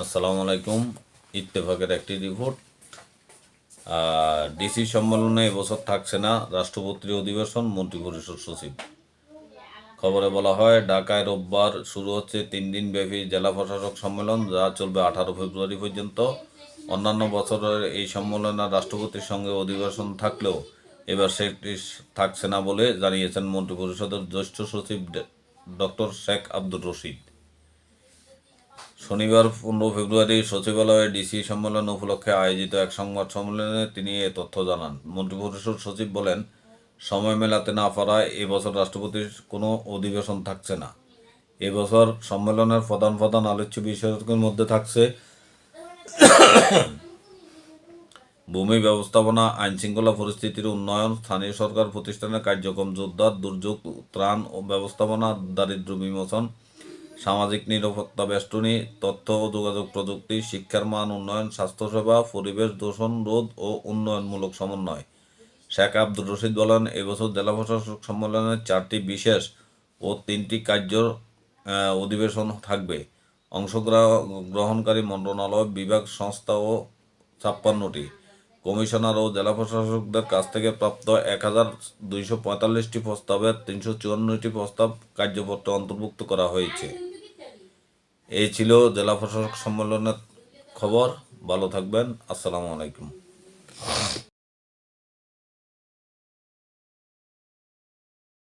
আসসালামু আলাইকুম। ইত্তেফাকের একটি রিপোর্ট ডিসি সম্মেলনে এবছর থাকছে না রাষ্ট্রপতির অধিবেশন, মন্ত্রিপরিষদ সচিব। খবরে বলা হয়, ঢাকায় রোববার শুরু হচ্ছে তিন দিন ব্যাপী জেলা প্রশাসক সম্মেলন, যা চলবে আঠারো ফেব্রুয়ারি পর্যন্ত। অন্যান্য বছরের এই সম্মেলনে রাষ্ট্রপতির সঙ্গে অধিবেশন থাকলেও এবার সেটি থাকছে না বলে জানিয়েছেন মন্ত্রিপরিষদের জ্যেষ্ঠ সচিব ডক্টর শেখ আব্দুর রশিদ। শনিবার পনেরো ফেব্রুয়ারি সচিবালয়ে ডিসি সম্মেলন উপলক্ষে আয়োজিত এক সংবাদ সম্মেলনে তিনি এ তথ্য জানান। মন্ত্রিপরিষদ সচিব বলেন, সময় মেলাতে না পারায় এবছর রাষ্ট্রপতির কোনো অধিবেশন থাকছে না। এবছর সম্মেলনের প্রধান প্রধান আলোচ্য বিষয়ের মধ্যে থাকছে ভূমি ব্যবস্থাপনা আইন শৃঙ্খলা পরিস্থিতির উন্নয়ন, স্থানীয় সরকার প্রতিষ্ঠানের কার্যক্রম জোরদার দুর্যোগ, ত্রাণ ও ব্যবস্থাপনা দারিদ্র বিমোচন সামাজিক নিরাপত্তা বেষ্টনী, তথ্য ও যোগাযোগ প্রযুক্তি, শিক্ষার মান, উন্নয়ন, স্বাস্থ্যসেবা, পরিবেশ, দূষণ, রোধ ও উন্নয়নমূলক সমন্বয়। শেখ আব্দুর রশিদ বলেন, এবছর জেলা প্রশাসক সম্মেলনের চারটি বিশেষ ও তিনটি কার্য অধিবেশন থাকবে। অংশগ্রহণকারী মন্ত্রণালয়, বিভাগ, সংস্থা ও ছাপ্পান্নটি। কমিশনার ও জেলা প্রশাসকদের কাছ থেকে প্রাপ্ত এক হাজার দুইশো পঁয়তাল্লিশটি প্রস্তাবের তিনশো চুয়ান্নটি প্রস্তাব কার্যপত্রে অন্তর্ভুক্ত করা হয়েছে। এই ছিল জেলা প্রশাসক সম্মেলনের খবর। ভালো থাকবেন। আসসালামু আলাইকুম।